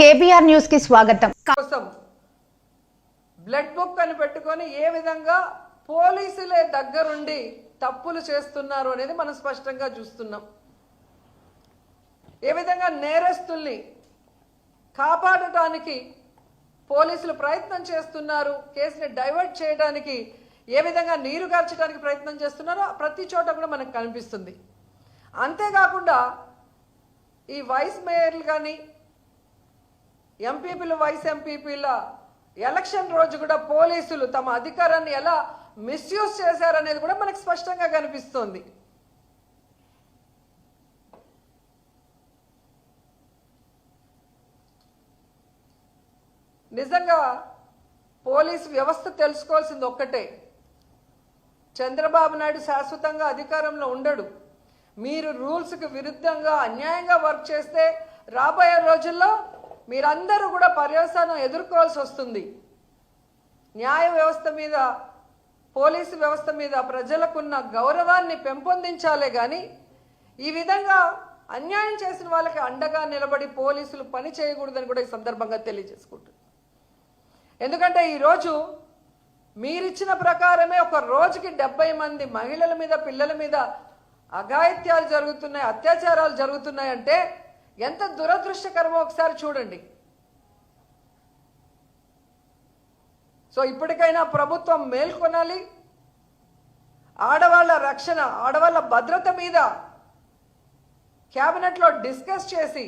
KBR న్యూస్కి స్వాగతం. కోసం బ్లడ్ బుక్ అని పెట్టుకొని ఏ విధంగా పోలీసులే దగ్గరుండి తప్పులు చేస్తున్నారు అనేది మనం స్పష్టంగా చూస్తున్నాం. ఏ విధంగా నేరస్తుల్ని కాపాడటానికి పోలీసులు ప్రయత్నం చేస్తున్నారు కేసుని డైవర్ట్ చేయడానికి ఏ విధంగా నీరు గార్చడానికి ప్రయత్నం చేస్తున్నారో ప్రతి చోట కూడా మనకు కనిపిస్తుంది. అంతేకాకుండా ఈ వైస్ మేయర్లు కానీ ఎంపీపీలు వైస్ ఎంపీపీల ఎలక్షన్ రోజు కూడా పోలీసులు తమ అధికారాన్ని ఎలా మిస్యూజ్ చేశారనేది కూడా మనకు స్పష్టంగా కనిపిస్తోంది. నిజంగా పోలీసు వ్యవస్థ తెలుసుకోవాల్సింది ఒక్కటే. చంద్రబాబు నాయుడు శాశ్వతంగా అధికారంలో ఉండడు. మీరు రూల్స్కి విరుద్ధంగా అన్యాయంగా వర్క్ చేస్తే రాబోయే రోజుల్లో మీరందరూ కూడా పర్యవసానం ఎదుర్కోవాల్సి వస్తుంది. న్యాయ వ్యవస్థ మీద పోలీసు వ్యవస్థ మీద ప్రజలకున్న గౌరవాన్ని పెంపొందించాలే కానీ ఈ విధంగా అన్యాయం చేసిన వాళ్ళకి అండగా నిలబడి పోలీసులు పని చేయకూడదని కూడా ఈ సందర్భంగా తెలియజేసుకుంటున్నాను. ఎందుకంటే ఈరోజు మీరిచ్చిన ప్రకారమే ఒక రోజుకి డెబ్బై మంది మహిళల మీద పిల్లల మీద అఘాయిత్యాలు జరుగుతున్నాయి అత్యాచారాలు జరుగుతున్నాయి అంటే ఎంత దురదృష్టకరమో ఒకసారి చూడండి. సో ఇప్పటికైనా ప్రభుత్వం మేల్కొనాలి ఆడవాళ్ళ రక్షణ ఆడవాళ్ళ భద్రత మీద క్యాబినెట్లో డిస్కస్ చేసి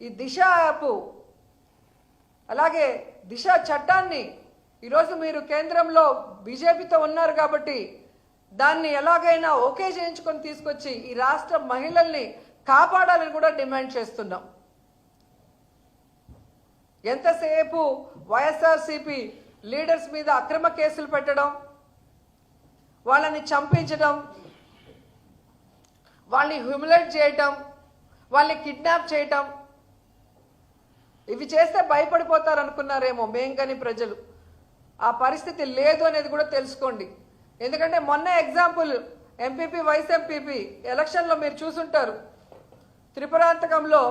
ఈ దిశ యాప్ అలాగే దిశ చట్టాన్ని ఈరోజు మీరు కేంద్రంలో బీజేపీతో ఉన్నారు కాబట్టి దాన్ని ఎలాగైనా ఓకే చేయించుకొని తీసుకొచ్చి ఈ రాష్ట్ర మహిళల్ని కాపాడాలని కూడా డిమాండ్ చేస్తున్నాం. ఎంతసేపు వైఎస్ఆర్సిపి లీడర్స్ మీద అక్రమ కేసులు పెట్టడం వాళ్ళని చంపించడం వాళ్ళని హ్యూమిలేట్ చేయటం వాళ్ళని కిడ్నాప్ చేయటం ఇవి చేస్తే భయపడిపోతారు అనుకున్నారేమో మేం కానీ ప్రజలు. ఆ పరిస్థితి లేదు అనేది కూడా తెలుసుకోండి. ఎందుకంటే మొన్న ఎగ్జాంపుల్ ఎంపీపీ వైస్ ఎంపీపీ ఎలక్షన్లో మీరు చూసుంటారు. త్రిపురాంతకంలో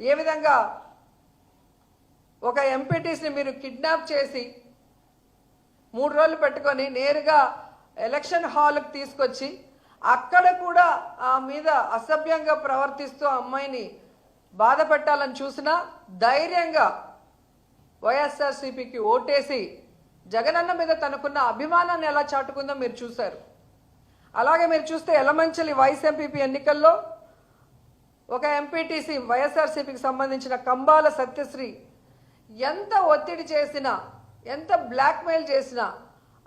ఏ విధంగా ఒక ఎంపీటీస్ని మీరు కిడ్నాప్ చేసి మూడు రోజులు పెట్టుకొని నేరుగా ఎలక్షన్ హాల్కి తీసుకొచ్చి అక్కడ కూడా ఆ మీద అసభ్యంగా ప్రవర్తిస్తూ అమ్మాయిని బాధ పెట్టాలని చూసినా ధైర్యంగా వైఎస్ఆర్సీపీకి ఓటేసి జగనన్న మీద తనకున్న అభిమానాన్ని ఎలా చాటుకుందో మీరు చూశారు. అలాగే మీరు చూస్తే ఎలమంచలి వైస్ ఎంపీపీ ఎన్నికల్లో ఒక ఎంపీటీసీ వైఎస్ఆర్సీపీకి సంబంధించిన కంబాల సత్యశ్రీ ఎంత ఒత్తిడి చేసినా ఎంత బ్లాక్మెయిల్ చేసినా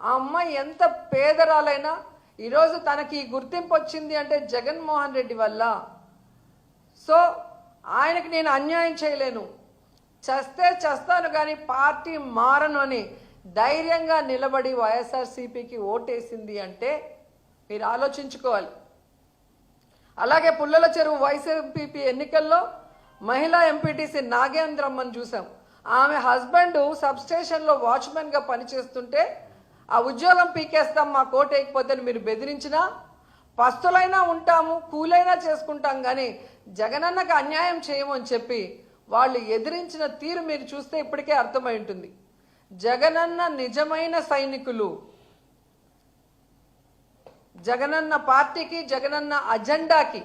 ఆ అమ్మాయి ఎంత పేదరాలైనా ఈరోజు తనకి ఈ గుర్తింపు వచ్చింది అంటే జగన్మోహన్ రెడ్డి వల్ల. సో ఆయనకి నేను అన్యాయం చేయలేను. చస్తే చస్తాను కానీ పార్టీ మారను అని ధైర్యంగా నిలబడి వైఎస్ఆర్సీపీకి ఓటేసింది అంటే మీరు ఆలోచించుకోవాలి. అలాగే పుల్లల చెరువు వైసీపీ ఎన్నికల్లో మహిళా ఎంపీటీసీ నాగేంద్రమ్మని చూసాం ఆమె హస్బెండ్ సబ్స్టేషన్లో వాచ్మెన్గా పనిచేస్తుంటే ఆ ఉద్యోగం పీకేస్తాం మా కోట వేయకపోతే మీరు బెదిరించినా పస్తులైనా ఉంటాము కూలైనా చేసుకుంటాం కానీ జగనన్నకు అన్యాయం చేయము అని చెప్పి వాళ్ళు ఎదిరించిన తీరు మీరు చూస్తే ఇప్పటికే అర్థమై ఉంటుంది. జగనన్న నిజమైన సైనికులు. జగనన్న పార్టీకి జగనన్న అజెండాకి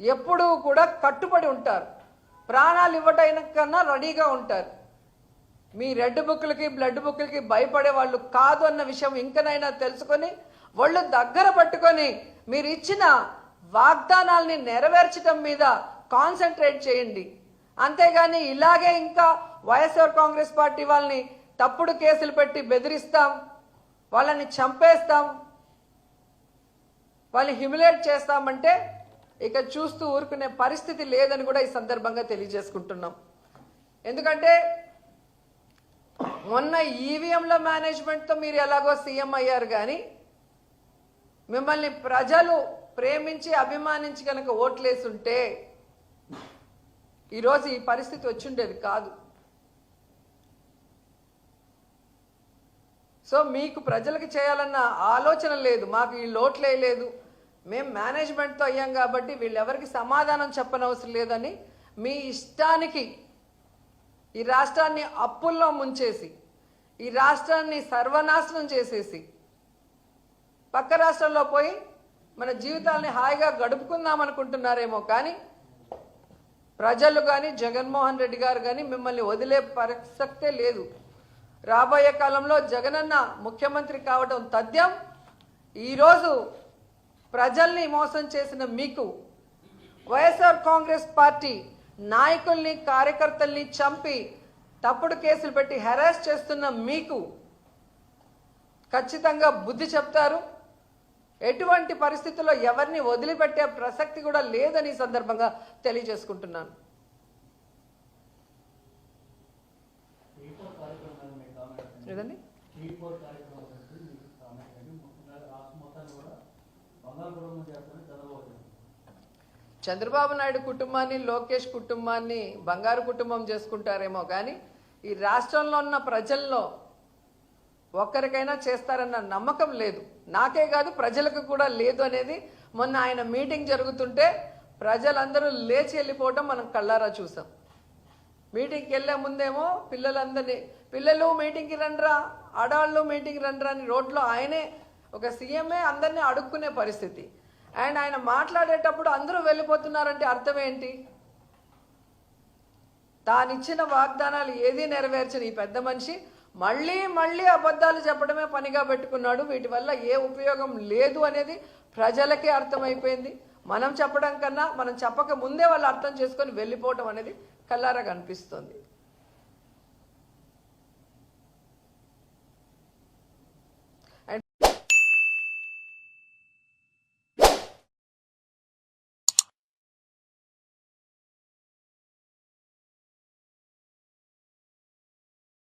ఎప్పుడూ కూడా కట్టుబడి ఉంటారు. ప్రాణాలు ఇవ్వడానికన్నా రెడీగా ఉంటారు. మీ రెడ్ బుక్లకి బ్లడ్ బుక్లకి భయపడే వాళ్ళు కాదు అన్న విషయం ఇంకనైనా తెలుసుకొని వాళ్ళు దగ్గర పట్టుకొని మీరు ఇచ్చిన వాగ్దానాల్ని నెరవేర్చడం మీద కాన్సన్ట్రేట్ చేయండి. అంతేగాని ఇలాగే ఇంకా వైఎస్ఆర్ కాంగ్రెస్ పార్టీ వాళ్ళని తప్పుడు కేసులు పెట్టి బెదిరిస్తాం వాళ్ళని చంపేస్తాం వాళ్ళని హ్యూమిలేట్ చేస్తామంటే ఇక చూస్తూ ఊరుకునే పరిస్థితి లేదని కూడా ఈ సందర్భంగా తెలియజేసుకుంటున్నాం. ఎందుకంటే మొన్న ఈవీఎంల మేనేజ్మెంట్తో మీరు ఎలాగో సీఎం అయ్యారు కానీ మిమ్మల్ని ప్రజలు ప్రేమించి అభిమానించి కనుక ఓట్లేసుంటే ఈరోజు ఈ పరిస్థితి వచ్చిండేది కాదు. సో మీకు ప్రజలకు చేయాలన్న ఆలోచన లేదు మాకు ఈ లోట్లే లేదు. మేము మేనేజ్మెంట్తో అయ్యాం కాబట్టి వీళ్ళెవరికి సమాధానం చెప్పనవసరం లేదని మీ ఇష్టానికి ఈ రాష్ట్రాన్ని అప్పుల్లో ముంచేసి ఈ రాష్ట్రాన్ని సర్వనాశనం చేసేసి పక్క రాష్ట్రంలో పోయి మన జీవితాల్ని హాయిగా గడుపుకుందాం అనుకుంటున్నారేమో కానీ ప్రజలు కానీ జగన్మోహన్ రెడ్డి గారు కానీ మిమ్మల్ని వదిలే ప్రసక్తే లేదు. రాబోయే కాలంలో జగనన్న ముఖ్యమంత్రి కావడం తథ్యం. ఈరోజు ప్రజల్ని మోసం చేసిన మీకు వైఎస్ఆర్ కాంగ్రెస్ పార్టీ నాయకుల్ని కార్యకర్తల్ని చంపి తప్పుడు కేసులు పెట్టి హెరాస్ చేస్తున్న మీకు ఖచ్చితంగా బుద్ధి చెప్తారు. ఎటువంటి పరిస్థితుల్లో ఎవరిని వదిలిపెట్టే ప్రసక్తి కూడా లేదని ఈ సందర్భంగా తెలియజేసుకుంటున్నాను త్రీ ఫోర్ కార్యక్రమం మీకు కామెంట్ అండి. ఏదండి త్రీ ఫోర్ కార్యక్రమం గురించి మీకు కామెంట్ అండి ముఖ్యంగా రాష్ట్ర మొత్తాన్ని కూడా బంగారు కుటుంబం చేస్తారని చంద్రబాబు నాయుడు కుటుంబాన్ని లోకేష్ కుటుంబాన్ని బంగారు కుటుంబం చేసుకుంటారేమో కానీ ఈ రాష్ట్రంలో ఉన్న ప్రజల్లో ఒక్కరికైనా చేస్తారన్న నమ్మకం లేదు. నాకే కాదు ప్రజలకు కూడా లేదు అనేది మొన్న ఆయన మీటింగ్ జరుగుతుంటే ప్రజలందరూ లేచి వెళ్ళిపోవటం మనం కళ్ళారా చూసాం. మీటింగ్కి వెళ్ళే ముందేమో పిల్లలందరినీ పిల్లలు మీటింగ్కి రండ్రా ఆడవాళ్ళు మీటింగ్కి రండ్రా అని రోడ్లో ఆయనే ఒక సీఎంఏ అందరినీ అడుక్కునే పరిస్థితి. అండ్ ఆయన మాట్లాడేటప్పుడు అందరూ వెళ్ళిపోతున్నారంటే అర్థం ఏంటి తానిచ్చిన వాగ్దానాలు ఏదీ నెరవేర్చని ఈ పెద్ద మనిషి మళ్ళీ మళ్ళీ అబద్ధాలు చెప్పడమే పనిగా పెట్టుకున్నాడు. వీటి వల్ల ఏ ఉపయోగం లేదు అనేది ప్రజలకే అర్థమైపోయింది. మనం చెప్పడం కన్నా మనం చెప్పక ముందే వాళ్ళు అర్థం చేసుకొని వెళ్ళిపోవటం అనేది కల్లారా కనిపిస్తుంది